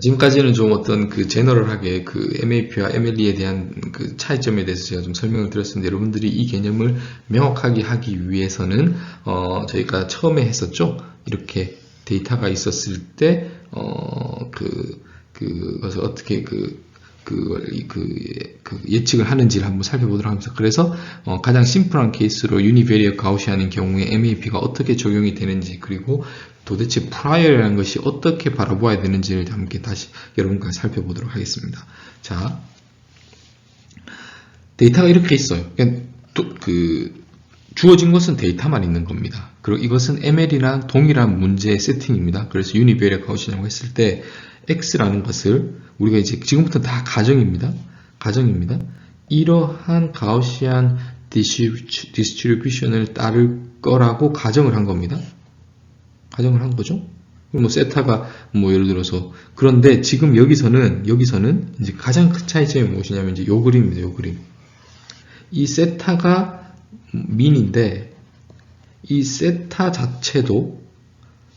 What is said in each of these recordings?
지금까지는 좀 어떤 그 제너럴하게 그 MAP와 MLE에 대한 그 차이점에 대해서 제가 좀 설명을 드렸었는데 여러분들이 이 개념을 명확하게 하기 위해서는 어 저희가 처음에 했었죠. 이렇게 데이터가 있었을 때 어 그 그것을 어떻게 그 그, 그, 그 예측을 하는지를 한번 살펴보도록 하겠습니다. 그래서 어, 가장 심플한 케이스로 유니베리어 가우시아는 경우에 MAP가 어떻게 적용이 되는지 그리고 도대체 프라이어라는 것이 어떻게 바라보아야 되는지를 함께 다시 여러분과 살펴보도록 하겠습니다. 자, 데이터가 이렇게 있어요. 그러니까 또, 그 주어진 것은 데이터만 있는 겁니다. 그리고 이것은 ML이랑 동일한 문제 세팅입니다. 그래서 유니베리어 가우시아라고 했을 때 X라는 것을 우리가 이제 지금부터 다 가정입니다. 가정입니다. 이러한 가우시안 디스트리뷰션을 따를 거라고 가정을 한 겁니다. 가정을 한 거죠. 뭐 세타가 뭐 예를 들어서 그런데 지금 여기서는 여기서는 이제 가장 큰 차이점이 무엇이냐면 이제 요 그림입니다. 요 그림. 이 세타가 민인데 이 세타 자체도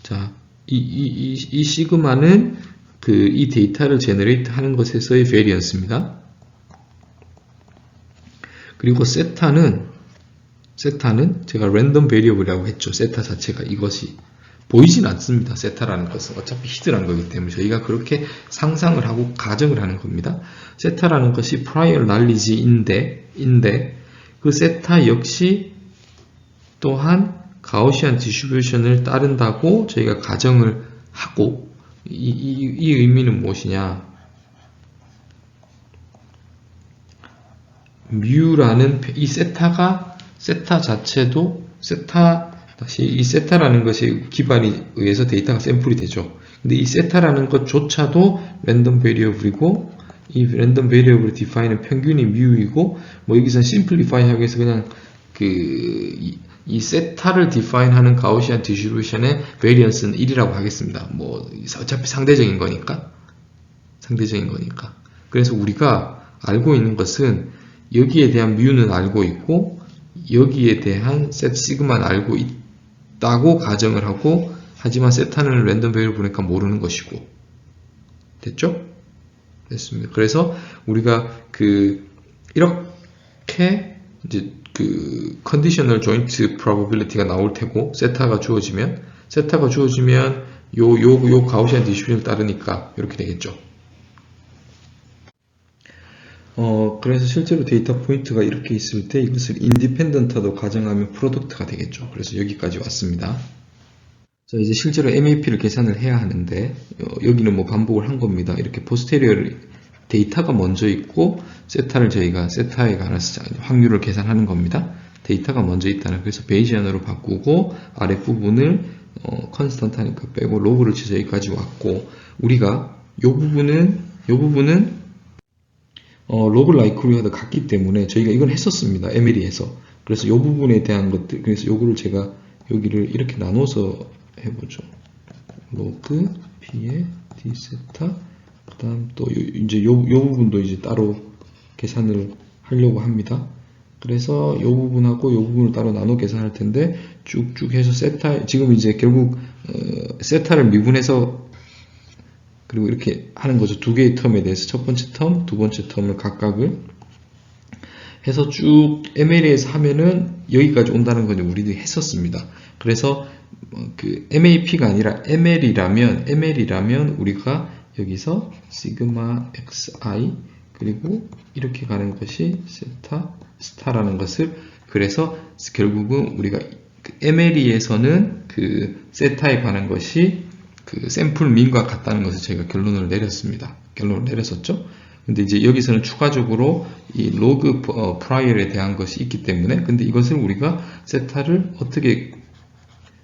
자, 이, 이, 이, 이 시그마는 그 이 데이터를 제너레이트 하는 것에서의 베리언스입니다. 그리고 세타는 세타는 제가 랜덤 베리어블이라고 했죠. 세타 자체가 이것이 보이진 않습니다. 세타라는 것은 어차피 히드란 거기 때문에 저희가 그렇게 상상을 하고 가정을 하는 겁니다. 세타라는 것이 prior knowledge인데 인데 그 세타 역시 또한 가우시안 디스트리뷰션을 따른다고 저희가 가정을 하고 이, 이, 이 의미는 무엇이냐? 뮤라는 이 세타가 세타 자체도 세타 다시 이 세타라는 것이 기반에 의해서 데이터가 샘플이 되죠. 근데 이 세타라는 것조차도 랜덤 베리어블이고 이 랜덤 베리어블을 디파인은 평균이 뮤이고 뭐 여기서 심플리파이 하기 위해서 그냥 그 이 세타를 디파인하는 가우시안 디스트리뷰션의 베리언스는 1이라고 하겠습니다. 뭐 어차피 상대적인 거니까 상대적인 거니까 그래서 우리가 알고 있는 것은 여기에 대한 뮤는 알고 있고 여기에 대한 셋 시그마는 알고 있다고 가정을 하고 하지만 세타는 랜덤 베리를 보니까 모르는 것이고 됐죠? 됐습니다. 그래서 우리가 그 이렇게 이제 그 컨디셔널 조인트 프로버빌리티가 나올 테고 세타가 주어지면 세타가 주어지면 요 요 요 가우시안 디스트리뷰션을 따르니까 이렇게 되겠죠. 어 그래서 실제로 데이터 포인트가 이렇게 있을 때 이것을 인디펜던트도 가정하면 프로덕트가 되겠죠. 그래서 여기까지 왔습니다. 자 이제 실제로 MAP를 계산을 해야 하는데 어, 여기는 뭐 반복을 한 겁니다. 이렇게 포스테리어를 데이터가 먼저 있고 세타를 저희가 세타에 관해서 확률을 계산하는 겁니다. 데이터가 먼저 있다는 그래서 베이지안으로 바꾸고 아랫부분을 어, 컨스턴트 하니까 빼고 로그를 쳐서 여기까지 왔고 우리가 이 부분은 이 부분은 어, 로그 라이크리하드 같기 때문에 저희가 이건 했었습니다. 에밀리에서 그래서 이 부분에 대한 것들 그래서 요거를 제가 여기를 이렇게 나눠서 해보죠. 로그 P의 D 세타 그 다음 또 이제 요, 요 부분도 이제 따로 계산을 하려고 합니다. 그래서 요 부분하고 요 부분을 따로 나눠 계산할 텐데 쭉쭉 해서 세타 지금 이제 결국 어, 세타를 미분해서 그리고 이렇게 하는 거죠. 두 개의 텀에 대해서 첫 번째 텀, 두 번째 텀을 각각을 해서 쭉 ML에서 하면은 여기까지 온다는 건 우리들이 했었습니다. 그래서 어, 그 MAP가 아니라 ML이라면 ML이라면 우리가 여기서 시그마 xi 그리고 이렇게 가는 것이 세타 스타라는 것을 그래서 결국은 우리가 MLE에서는 그 세타에 관한 것이 그 샘플 민과 같다는 것을 저희가 결론을 내렸습니다. 결론을 내렸었죠. 근데 이제 여기서는 추가적으로 이 로그 어, 프라이얼에 대한 것이 있기 때문에 근데 이것을 우리가 세타를 어떻게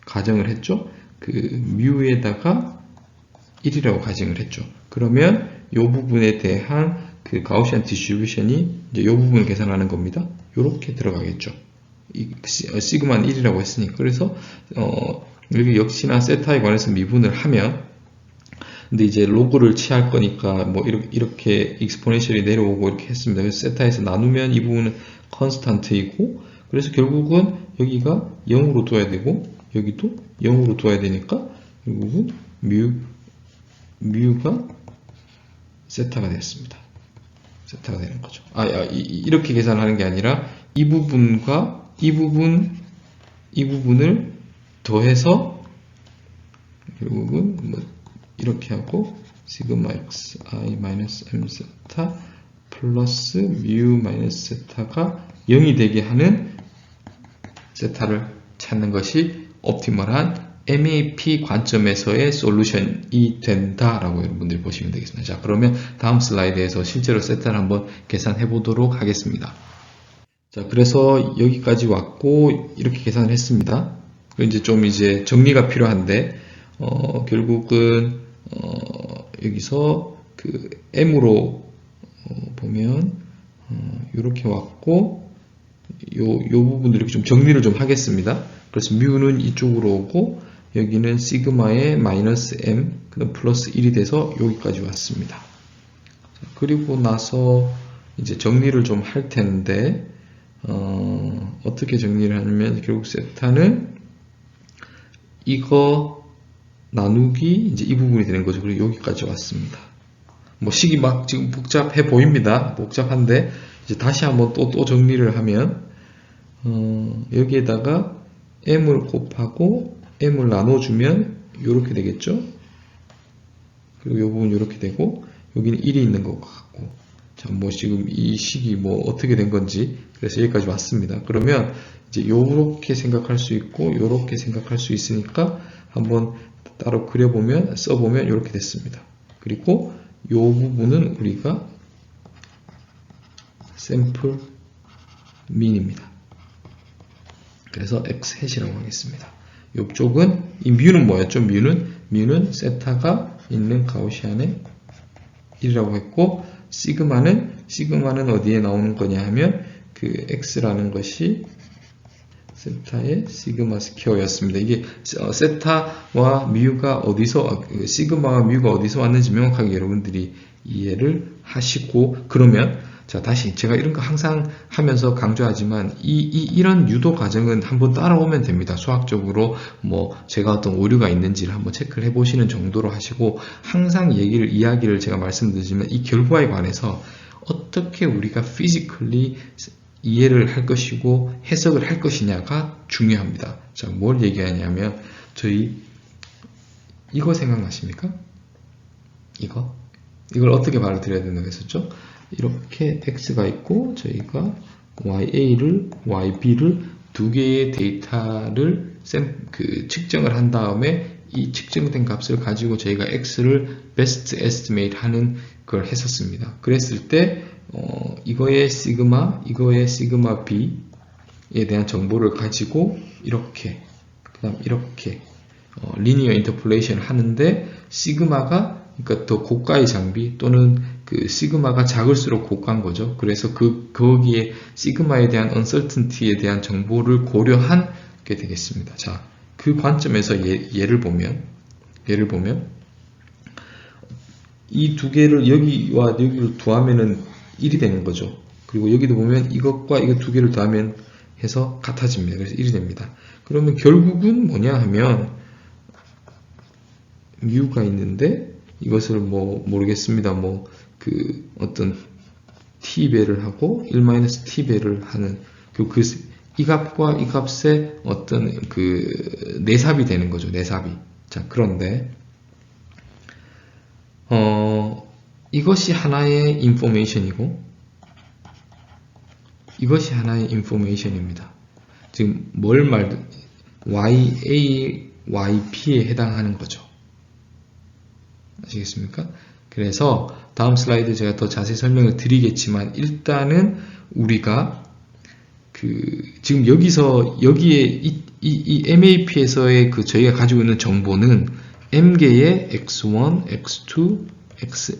가정을 했죠? 그 뮤에다가 1이라고 가정을 했죠. 그러면 이 부분에 대한 그 가우시안 디스트리뷰션이 이제 이 부분을 계산하는 겁니다. 이렇게 들어가겠죠. 이 시그마는 1이라고 했으니까 그래서 어, 여기 역시나 세타에 관해서 미분을 하면 근데 이제 로그를 취할 거니까 뭐 이렇게, 이렇게 익스포넨셜이 내려오고 이렇게 했습니다. 그래서 세타에서 나누면 이 부분은 컨스탄트이고 그래서 결국은 여기가 0으로 둬야 되고 여기도 0으로 둬야 되니까 결국은 뮤 뮤가 세타가 되었습니다. 세타가 되는 거죠. 아, 야, 이- 이- 이렇게 계산하는 게 아니라 이 부분과 이 부분, 이 부분을 더해서 결국은 뭐 이렇게 하고 시그마 xi 마이너스 m 세타 플러스 뮤 마이너스 세타가 0이 되게 하는 세타를 찾는 것이 옵티멀한 MAP 관점에서의 솔루션이 된다라고 여러분들이 보시면 되겠습니다. 자, 그러면 다음 슬라이드에서 실제로 세타를 한번 계산해 보도록 하겠습니다. 자, 그래서 여기까지 왔고 이렇게 계산을 했습니다. 이제 좀 이제 정리가 필요한데 어, 결국은 어, 여기서 그 m으로 어, 보면 어, 이렇게 왔고 요, 요 부분들 이렇게 좀 정리를 좀 하겠습니다. 그래서 뮤는 이쪽으로 오고 여기는 시그마의 마이너스 m 그다음 플러스 1이 돼서 여기까지 왔습니다. 자, 그리고 나서 이제 정리를 좀 할 텐데 어, 어떻게 정리를 하냐면 결국 세타는 이거 나누기 이제 이 부분이 되는 거죠. 그리고 여기까지 왔습니다. 뭐 식이 막 지금 복잡해 보입니다. 복잡한데 이제 다시 한번 또 또 정리를 하면 어, 여기에다가 m을 곱하고 m을 나눠주면 이렇게 되겠죠. 그리고 이 부분 이렇게 되고 여기는 1이 있는 것 같고 자, 뭐 지금 이 식이 뭐 어떻게 된 건지 그래서 여기까지 왔습니다. 그러면 이제 요렇게 생각할 수 있고 요렇게 생각할 수 있으니까 한번 따로 그려보면 써보면 이렇게 됐습니다. 그리고 요 부분은 우리가 샘플 민입니다. 그래서 x 햇이라고 하겠습니다. 이쪽은 이 뮤는 뭐였죠? 뮤는 뮤는 세타가 있는 가우시안의 1이라고 했고 시그마는 시그마는 어디에 나오는 거냐 하면 그 x라는 것이 세타의 시그마 스퀘어였습니다. 이게 어, 세타와 뮤가 어디서 어, 그 시그마와 뮤가 어디서 왔는지 명확하게 여러분들이 이해를 하시고 그러면 자 다시 제가 이런 거 항상 하면서 강조하지만 이, 이 이런 유도 과정은 한번 따라오면 됩니다. 수학적으로 뭐 제가 어떤 오류가 있는지를 한번 체크를 해 보시는 정도로 하시고 항상 얘기를 이야기를 제가 말씀드리지만 이 결과에 관해서 어떻게 우리가 피지컬리 이해를 할 것이고 해석을 할 것이냐가 중요합니다. 자, 뭘 얘기하냐면 저희 이거 생각나십니까? 이거? 이걸 어떻게 말을 드려야 된다고 했었죠? 이렇게 x가 있고 저희가 ya를 yb를 두 개의 데이터를 샘, 그 측정을 한 다음에 이 측정된 값을 가지고 저희가 x를 best estimate 하는 걸 했었습니다. 그랬을 때 어, 이거의 시그마, 이거의 시그마 b에 대한 정보를 가지고 이렇게 그다음 이렇게 어, 리니어 인터폴레이션을 하는데 시그마가 그러니까 더 고가의 장비 또는 그 시그마가 작을수록 고가인 거죠. 그래서 그 거기에 시그마에 대한 uncertainty에 대한 정보를 고려한 게 되겠습니다. 자, 그 관점에서 예, 예를 보면 예를 보면 이 두 개를 여기와 여기를 더하면은 1이 되는 거죠. 그리고 여기도 보면 이것과 이거 두 개를 더하면 해서 같아집니다. 그래서 1이 됩니다. 그러면 결국은 뭐냐 하면 뮤가 있는데 이것을 뭐 모르겠습니다. 뭐 그 어떤 t배를 하고 1-t배를 하는 그, 그, 이 값과 이 값의 어떤 그 내삽이 되는 거죠. 내삽이. 자, 그런데 어, 이것이 하나의 인포메이션이고 이것이 하나의 인포메이션입니다. 지금 뭘 말, YA, YP에 해당하는 거죠. 아시겠습니까? 그래서 다음 슬라이드 제가 더 자세히 설명을 드리겠지만 일단은 우리가 그 지금 여기서 여기에 이, 이, 이 MAP에서의 그 저희가 가지고 있는 정보는 m개의 x1, x2,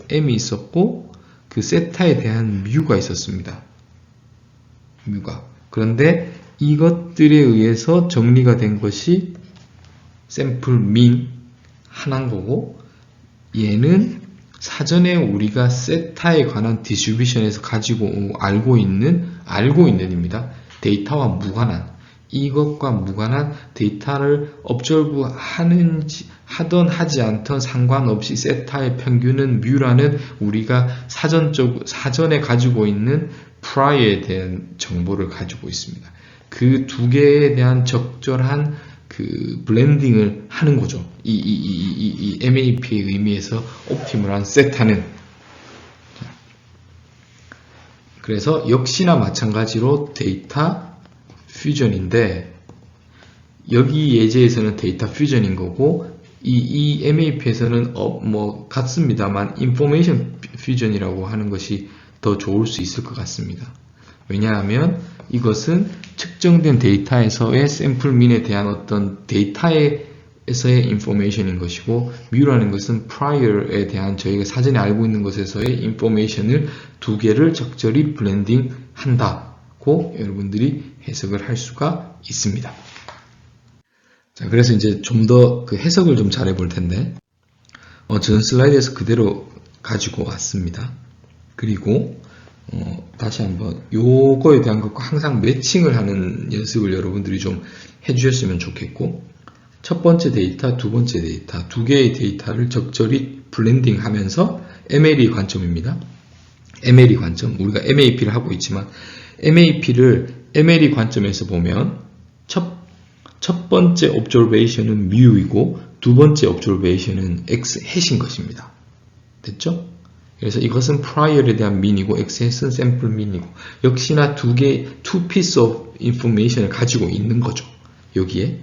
xm이 있었고 그 세타에 대한 뮤가 있었습니다. 뮤가. 그런데 이것들에 의해서 정리가 된 것이 샘플 민 하나인 거고 얘는 사전에 우리가 세타에 관한 디스트리뷰션에서 가지고 알고 있는 알고 있는입니다. 데이터와 무관한 이것과 무관한 데이터를 업절부 하는지 하던 하지 않던 상관없이 세타의 평균은 뮤라는 우리가 사전적 사전에 가지고 있는 프라이에 대한 정보를 가지고 있습니다. 그 두 개에 대한 적절한 그 블렌딩을 하는 거죠. 이, 이, 이, 이, 이 MAP의 의미에서 옵티멀 한 세타는 그래서 역시나 마찬가지로 데이터 퓨전인데 여기 예제에서는 데이터 퓨전인 거고 이, 이 MAP에서는 어, 뭐 같습니다만 인포메이션 퓨전이라고 하는 것이 더 좋을 수 있을 것 같습니다. 왜냐하면 이것은 측정된 데이터에서의 샘플민에 대한 어떤 데이터에서의 인포메이션인 것이고 뮤라는 것은 prior에 대한 저희가 사전에 알고 있는 것에서의 인포메이션을 두 개를 적절히 블렌딩 한다고 여러분들이 해석을 할 수가 있습니다. 자, 그래서 이제 좀 더 그 해석을 좀 잘해 볼 텐데, 어, 저는 슬라이드에서 그대로 가지고 왔습니다. 그리고, 어, 다시 한번 요거에 대한 것과 항상 매칭을 하는 연습을 여러분들이 좀 해주셨으면 좋겠고, 첫 번째 데이터, 두 번째 데이터, 두 개의 데이터를 적절히 블렌딩 하면서 MLE 관점입니다. MLE 관점. 우리가 MAP를 하고 있지만, MAP를 MLE 관점에서 보면, 첫 첫 번째 observation은 mu이고 두 번째 observation은 x hat인 것입니다. 됐죠? 그래서 이것은 prior에 대한 mean이고 hat은 sample mean이고 역시나 두 개, two piece of information을 가지고 있는 거죠. 여기에.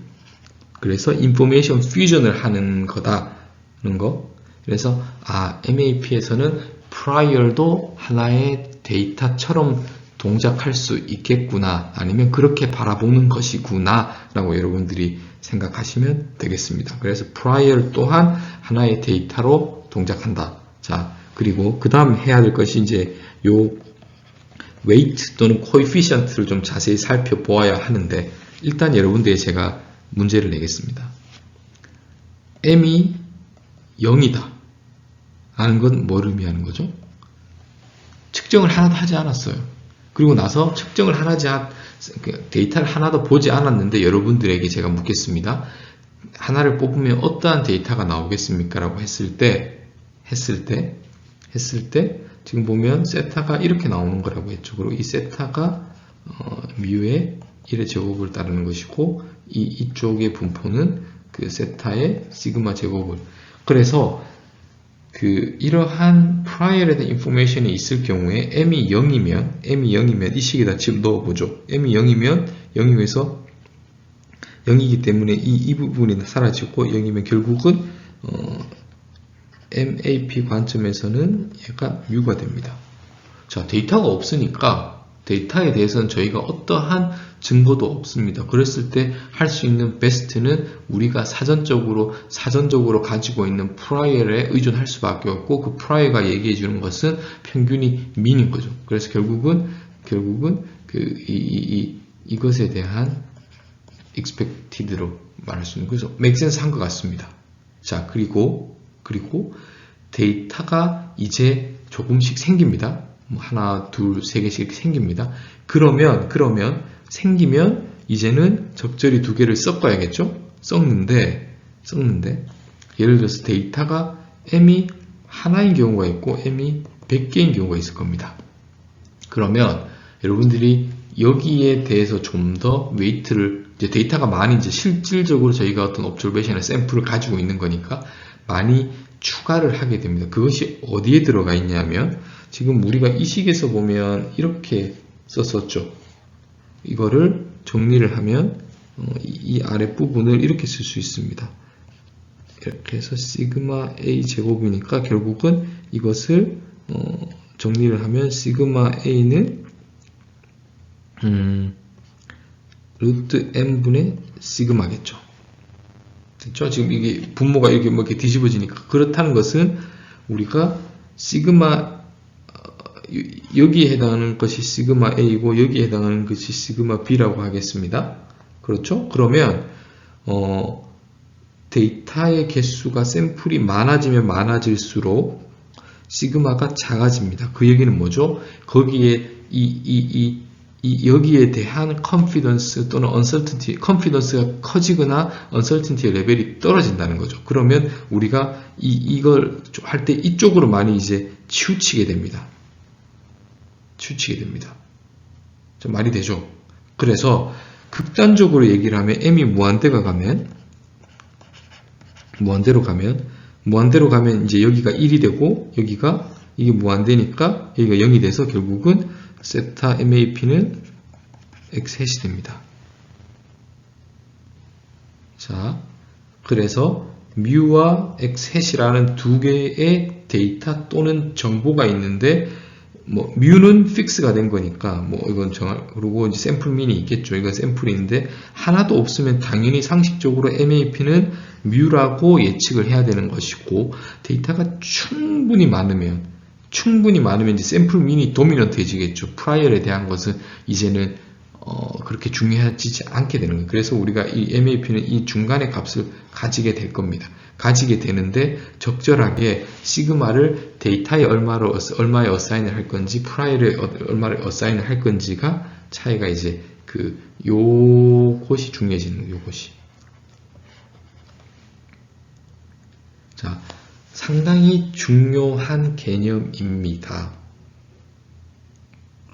그래서 information fusion을 하는 거다는 거. 그래서 아, MAP에서는 prior도 하나의 데이터처럼 동작할 수 있겠구나 아니면 그렇게 바라보는 것이구나 라고 여러분들이 생각하시면 되겠습니다. 그래서 prior 또한 하나의 데이터로 동작한다. 자 그리고 그 다음 해야 될 것이 이제 요 weight 또는 coefficient를 좀 자세히 살펴보아야 하는데 일단 여러분들의 제가 문제를 내겠습니다. m이 0이다. 라는 건 뭘 의미하는 거죠? 측정을 하나도 하지 않았어요. 그리고 나서 측정을 하나지 그 데이터를 하나도 보지 않았는데 여러분들에게 제가 묻겠습니다. 하나를 뽑으면 어떠한 데이터가 나오겠습니까? 라고 했을 때 했을 때 했을 때 지금 보면 세타가 이렇게 나오는 거라고 했죠. 그리고 이 세타가 어, 뮤의 1의 제곱을 따르는 것이고 이 이쪽의 분포는 그 세타의 시그마 제곱을 그래서 그 이러한 prior에 대한 information이 있을 경우에 m이 0이면 m이 0이면 이 식에다 지금 넣어보죠. m이 0이면 0이면서 0이기 때문에 이, 이 부분이 사라지고 0이면 결국은 어, MAP 관점에서는 얘가 뮤가 됩니다. 자 데이터가 없으니까 데이터에 대해서는 저희가 어떠한 증거도 없습니다. 그랬을 때 할 수 있는 베스트는 우리가 사전적으로 사전적으로 가지고 있는 프라이어에 의존할 수밖에 없고 그 프라이어가 얘기해 주는 것은 평균이 민인 거죠. 그래서 결국은 결국은 그 이, 이, 이, 이것에 대한 expected로 말할 수 있는 그래서 sense 한것 같습니다. 자 그리고 그리고 데이터가 이제 조금씩 생깁니다. 뭐 하나, 둘, 세 개씩 생깁니다. 그러면, 그러면, 생기면, 이제는 적절히 두 개를 섞어야겠죠? 섞는데, 섞는데, 예를 들어서 데이터가 m이 하나인 경우가 있고, m이 100개인 경우가 있을 겁니다. 그러면, 여러분들이 여기에 대해서 좀 더 웨이트를, 이제 데이터가 많이 이제 실질적으로 저희가 어떤 옵저베이션의 샘플을 가지고 있는 거니까 많이 추가를 하게 됩니다. 그것이 어디에 들어가 있냐면, 지금 우리가 이 식에서 보면 이렇게 썼었죠. 이거를 정리를 하면 어, 이 아랫부분을 이렇게 쓸 수 있습니다. 이렇게 해서 시그마 A 제곱이니까 결국은 이것을 어, 정리를 하면 시그마 A는 음, 루트 n분의 시그마겠죠. 됐죠? 지금 이게 분모가 이렇게 뭐 이렇게 뒤집어지니까 그렇다는 것은 우리가 시그마 여기에 해당하는 것이 시그마 A이고 여기에 해당하는 것이 시그마 B라고 하겠습니다. 그렇죠? 그러면 어, 데이터의 개수가 샘플이 많아지면 많아질수록 시그마가 작아집니다. 그 얘기는 뭐죠? 거기에 이, 이, 이, 이 여기에 대한 confidence 또는 uncertainty, confidence가 커지거나 uncertainty 레벨이 떨어진다는 거죠. 그러면 우리가 이 이걸 할 때 이쪽으로 많이 이제 치우치게 됩니다. 치우치게 됩니다. 좀 말이 되죠. 그래서 극단적으로 얘기를 하면 m이 무한대가 가면 무한대로 가면 무한대로 가면 이제 여기가 1이 되고 여기가 이게 무한대니까 여기가 0이 돼서 결국은 세타 MAP는 X 햇이 됩니다. 자, 그래서 뮤와 X 햇이라는 두 개의 데이터 또는 정보가 있는데 뭐 뮤는 픽스가 된 거니까 뭐 이건 정할 그리고 이제 샘플 민이 있겠죠. 이건 샘플인데 하나도 없으면 당연히 상식적으로 MAP는 뮤라고 예측을 해야 되는 것이고 데이터가 충분히 많으면 충분히 많으면 이제 샘플 민이 도미넌트해지겠죠. 프라이얼에 대한 것은 이제는 어, 그렇게 중요하지 않게 되는 거예요. 그래서 우리가 이 MAP는 이 중간의 값을 가지게 될 겁니다. 가지게 되는데 적절하게 시그마를 데이터에 얼마로 얼마에 어사인을 할 건지 프라이얼에 얼마를 어사인을 할 건지가 차이가 이제 그 요것이 중요해지는. 요것이. 자, 상당히 중요한 개념입니다.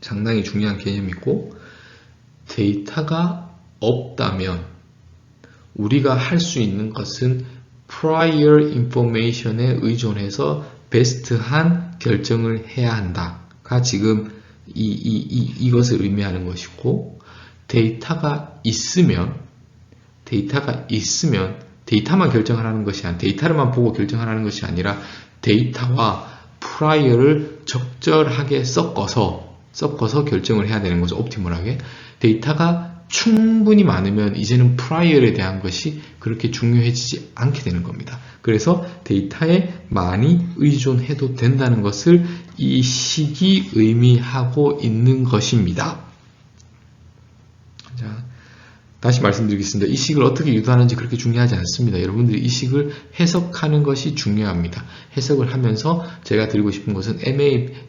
상당히 중요한 개념이고 데이터가 없다면 우리가 할 수 있는 것은 prior information에 의존해서 베스트한 결정을 해야 한다가 지금 이, 이, 이, 이것을 의미하는 것이고 데이터가 있으면 데이터가 있으면 데이터만 결정하라는 것이 아니라 데이터를만 보고 결정하라는 것이 아니라 데이터와 프라이어를 적절하게 섞어서 섞어서 결정을 해야 되는 거죠. 옵티멀하게. 데이터가 충분히 많으면 이제는 프라이얼에 대한 것이 그렇게 중요해지지 않게 되는 겁니다. 그래서 데이터에 많이 의존해도 된다는 것을 이 식이 의미하고 있는 것입니다. 자, 다시 말씀드리겠습니다. 이 식을 어떻게 유도하는지 그렇게 중요하지 않습니다. 여러분들이 이 식을 해석하는 것이 중요합니다. 해석을 하면서 제가 드리고 싶은 것은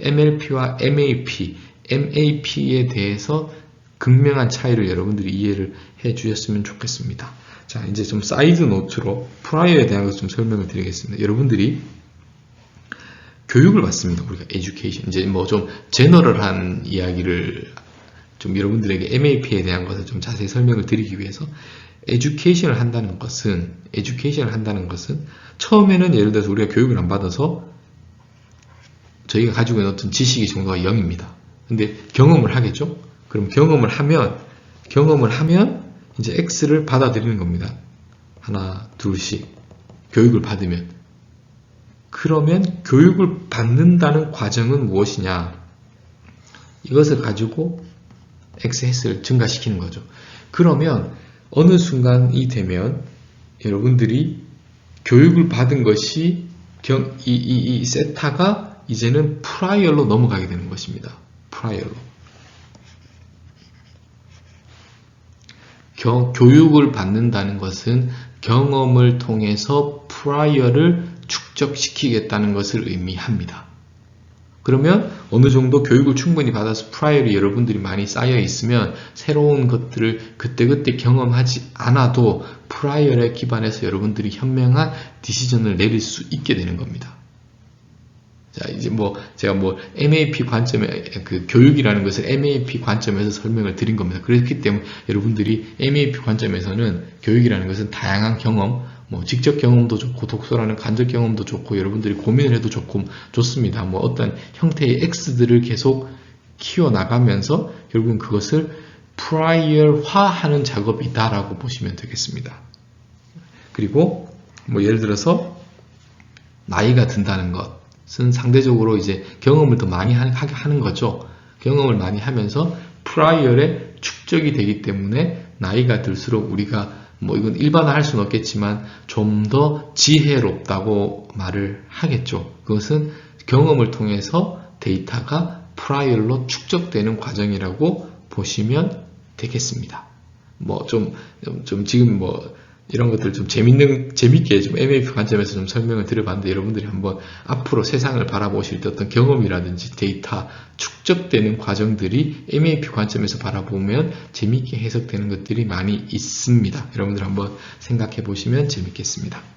MLP와 MAP, MAP에 대해서 극명한 차이를 여러분들이 이해를 해 주셨으면 좋겠습니다. 자, 이제 좀 사이드 노트로 프라이어에 대한 것을 좀 설명을 드리겠습니다. 여러분들이 교육을 받습니다. 우리가 에듀케이션. 이제 뭐 좀 제너럴한 이야기를 좀 여러분들에게 MAP에 대한 것을 좀 자세히 설명을 드리기 위해서 에듀케이션을 한다는 것은 에듀케이션을 한다는 것은 처음에는 예를 들어서 우리가 교육을 안 받아서 저희가 가지고 있는 어떤 지식의 정도가 0입니다. 근데 경험을 하겠죠? 그럼 경험을 하면 경험을 하면 이제 X를 받아들이는 겁니다. 하나, 둘씩 교육을 받으면 그러면 교육을 받는다는 과정은 무엇이냐? 이것을 가지고 XS를 증가시키는 거죠. 그러면 어느 순간이 되면 여러분들이 교육을 받은 것이 경, 이, 이, 이 세타가 이제는 프라이얼로 넘어가게 되는 것입니다. 프라이얼로. 겨, 교육을 받는다는 것은 경험을 통해서 프라이어를 축적시키겠다는 것을 의미합니다. 그러면 어느 정도 교육을 충분히 받아서 프라이어리 여러분들이 많이 쌓여 있으면 새로운 것들을 그때그때 경험하지 않아도 프라이어에 기반해서 여러분들이 현명한 디시전을 내릴 수 있게 되는 겁니다. 자, 이제 뭐, 제가 뭐, MAP 관점에, 그 교육이라는 것을 MAP 관점에서 설명을 드린 겁니다. 그렇기 때문에 여러분들이 MAP 관점에서는 교육이라는 것은 다양한 경험, 뭐, 직접 경험도 좋고, 독서라는 간접 경험도 좋고, 여러분들이 고민을 해도 좋고, 좋습니다. 뭐, 어떤 형태의 X들을 계속 키워나가면서, 결국은 그것을 프라이얼화하는 작업이다라고 보시면 되겠습니다. 그리고, 뭐, 예를 들어서, 나이가 든다는 것, 은 상대적으로 이제 경험을 더 많이 하는 거죠. 경험을 많이 하면서 프라이얼에 축적이 되기 때문에 나이가 들수록 우리가 뭐 이건 일반화할 수는 없겠지만 좀 더 지혜롭다고 말을 하겠죠. 그것은 경험을 통해서 데이터가 프라이얼로 축적되는 과정이라고 보시면 되겠습니다. 뭐 좀 좀 지금 뭐 이런 것들 좀 재밌는, 재밌게 좀 MAP 관점에서 좀 설명을 드려봤는데 여러분들이 한번 앞으로 세상을 바라보실 때 어떤 경험이라든지 데이터 축적되는 과정들이 MAP 관점에서 바라보면 재밌게 해석되는 것들이 많이 있습니다. 여러분들 한번 생각해 보시면 재밌겠습니다.